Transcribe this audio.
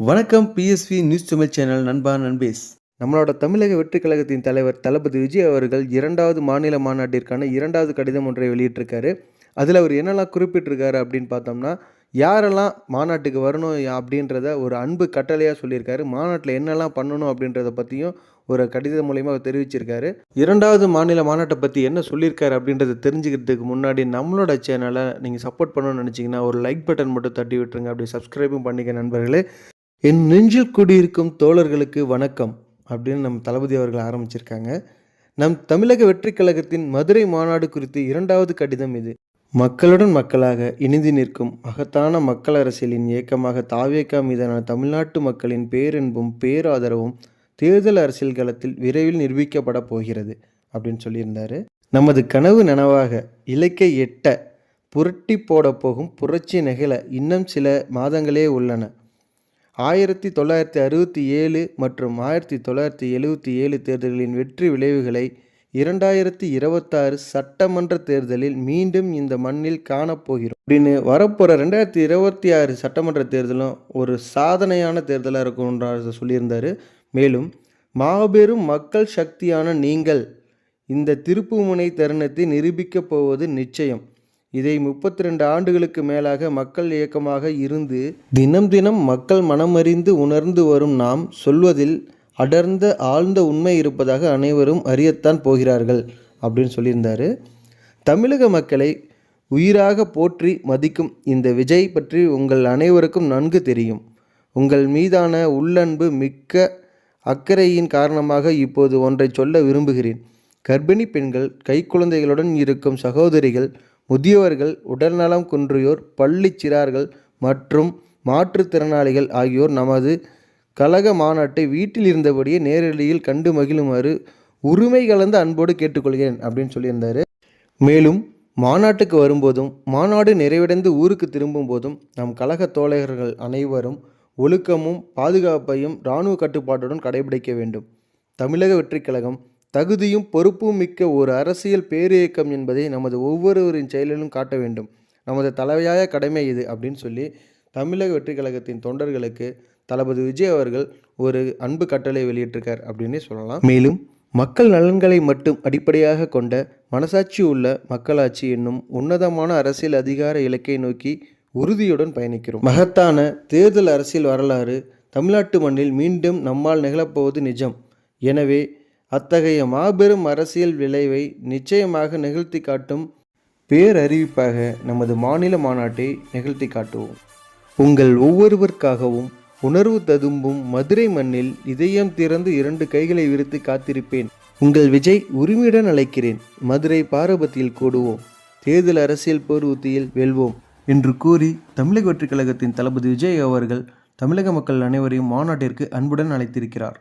வணக்கம் PSV news Tamil channel நண்பா நண்பேஸ். நம்மளோட தமிழக வெற்றி கழகத்தின் தலைவர் தளபதி விஜய் அவர்கள் இரண்டாவது மாநில மாநாட்டிற்கான இரண்டாவது கடிதம் ஒன்றை வெளியிட்டிருக்காரு. அதில் அவர் என்னெல்லாம் குறிப்பிட்டிருக்காரு அப்படின்னு பார்த்தோம்னா யாரெல்லாம் மாநாட்டுக்கு வரணும் அப்படின்றத ஒரு அன்பு கட்டளையாக சொல்லியிருக்காரு. மாநாட்டில் என்னெல்லாம் பண்ணணும் அப்படின்றத பற்றியும் ஒரு கடிதம் மூலயமா அவர் தெரிவிச்சிருக்காரு. இரண்டாவது மாநில மாநாட்டை பற்றி என்ன சொல்லியிருக்காரு அப்படின்றத தெரிஞ்சுக்கிறதுக்கு முன்னாடி நம்மளோட சேனலை நீங்கள் சப்போர்ட் பண்ணணும்னு நினச்சிங்கன்னா ஒரு லைக் பட்டன் மட்டும் தட்டி விட்டுருங்க. அப்படி சப்ஸ்கிரைபும் பண்ணிக்க நண்பர்களே. என் நெஞ்சில் குடியிருக்கும் தோழர்களுக்கு வணக்கம் அப்படின்னு நம் தளபதி அவர்கள் ஆரம்பிச்சிருக்காங்க. நம் தமிழக வெற்றிக் கழகத்தின் மதுரை மாநாடு குறித்து இரண்டாவது கடிதம் இது. மக்களுடன் மக்களாக இணைந்து நிற்கும் மகத்தான மக்கள் அரசியலின் இயக்கமாக தாவேக்கா மீதான தமிழ்நாட்டு மக்களின் பேரன்பும் பேராதரவும் தேர்தல் அரசியல் களத்தில் விரைவில் நிரூபிக்கப்பட போகிறது அப்படின்னு சொல்லியிருந்தாரு. நமது கனவு நனவாக இலக்கை எட்ட புரட்டி போட போகும் புரட்சி நெகிழ இன்னும் சில மாதங்களே உள்ளன. ஆயிரத்தி தொள்ளாயிரத்தி அறுபத்தி ஏழு மற்றும் ஆயிரத்தி தொள்ளாயிரத்தி எழுபத்தி ஏழு தேர்தல்களின் வெற்றி விளைவுகளை இரண்டாயிரத்தி இருபத்தாறு சட்டமன்ற தேர்தலில் மீண்டும் இந்த மண்ணில் காணப்போகிறோம். அப்படின்னு வரப்போகிற ரெண்டாயிரத்தி இருபத்தி ஆறு சட்டமன்ற தேர்தலும் ஒரு சாதனையான தேர்தலாக இருக்கும்ன்ற சொல்லியிருந்தார். மேலும் மாபெரும் மக்கள் சக்தியான நீங்கள் இந்த திருப்புமுனை தருணத்தை நிரூபிக்கப் போவது நிச்சயம். இதை முப்பத்தி ரெண்டு ஆண்டுகளுக்கு மேலாக மக்கள் இயக்கமாக இருந்து தினம் தினம் மக்கள் மனமறிந்து உணர்ந்து வரும் நாம் சொல்வதில் அடர்ந்த ஆழ்ந்த உண்மை இருப்பதாக அனைவரும் அறியத்தான் போகிறார்கள் அப்படின்னு சொல்லியிருந்தார். தமிழக மக்களை உயிராக போற்றி மதிக்கும் இந்த விஜய் பற்றி உங்கள் அனைவருக்கும் நன்கு தெரியும். உங்கள் மீதான உள்ளன்பு மிக்க அக்கறையின் காரணமாக இப்போது ஒன்றை சொல்ல விரும்புகிறேன். கர்ப்பிணி பெண்கள் கைக்குழந்தைகளுடன் இருக்கும் சகோதரிகள் முதியவர்கள் உடல்நலம் குன்றியோர் பள்ளிச் சிறார்கள் மற்றும் மாற்றுத்திறனாளிகள் ஆகியோர் நமது கழக மாநாட்டை வீட்டில் இருந்தபடியே நேரடியில் கண்டு மகிழுமாறு உரிமை கலந்த அன்போடு கேட்டுக்கொள்கிறேன் அப்படின்னு சொல்லியிருந்தாரு. மேலும் மாநாட்டுக்கு வரும்போதும் மாநாடு நிறைவடைந்து ஊருக்கு திரும்பும் போதும் நம் கழக தோழர்கள் அனைவரும் ஒழுக்கமும் பாதுகாப்பையும் இராணுவ கட்டுப்பாட்டுடன் கடைபிடிக்க வேண்டும். தமிழக வெற்றிக் கழகம் தகுதியும் பொறுப்பும் மிக்க ஒரு அரசியல் பேரியக்கம் என்பதை நமது ஒவ்வொருவரின் செயலிலும் காட்ட வேண்டும். நமது தலைவையாய கடமை இது அப்படின்னு சொல்லி தமிழக வெற்றி கழகத்தின் தொண்டர்களுக்கு தளபதி விஜய் அவர்கள் ஒரு அன்பு கட்டளை வெளியிட்டிருக்கார் அப்படின்னே சொல்லலாம். மேலும் மக்கள் நலன்களை மட்டும் அடிப்படையாக கொண்ட மனசாட்சி உள்ள மக்களாட்சி என்னும் உன்னதமான அரசியல் அதிகார இலக்கை நோக்கி உறுதியுடன் பயணிக்கிறோம். மகத்தான தேர்தல் அரசியல் வரலாறு தமிழ்நாட்டு மண்ணில் மீண்டும் நம்மால் நிகழப்போவது நிஜம். எனவே அத்தகைய மாபெரும் அரசியல் விளைவை நிச்சயமாக நிகழ்த்தி காட்டும் பேரறிவிப்பாக நமது மாநில மாநாட்டை நிகழ்த்தி காட்டுவோம். உங்கள் ஒவ்வொருவருக்காகவும் உணர்வு ததும்பும் மதுரை மண்ணில் இதயம் திறந்து இரண்டு கைகளை விரித்து காத்திருப்பேன். உங்கள் விஜய் உரிமையுடன் அழைக்கிறேன். மதுரை பாரபத்தியில் கூடுவோம். தேர்தல் அரசியல் போர் உத்தியில் வெல்வோம். என்று கூறி தமிழக வெற்றிக் கழகத்தின் தளபதி விஜய் அவர்கள் தமிழக மக்கள் அனைவரையும் மாநாட்டிற்கு அன்புடன் அழைத்திருக்கிறார்.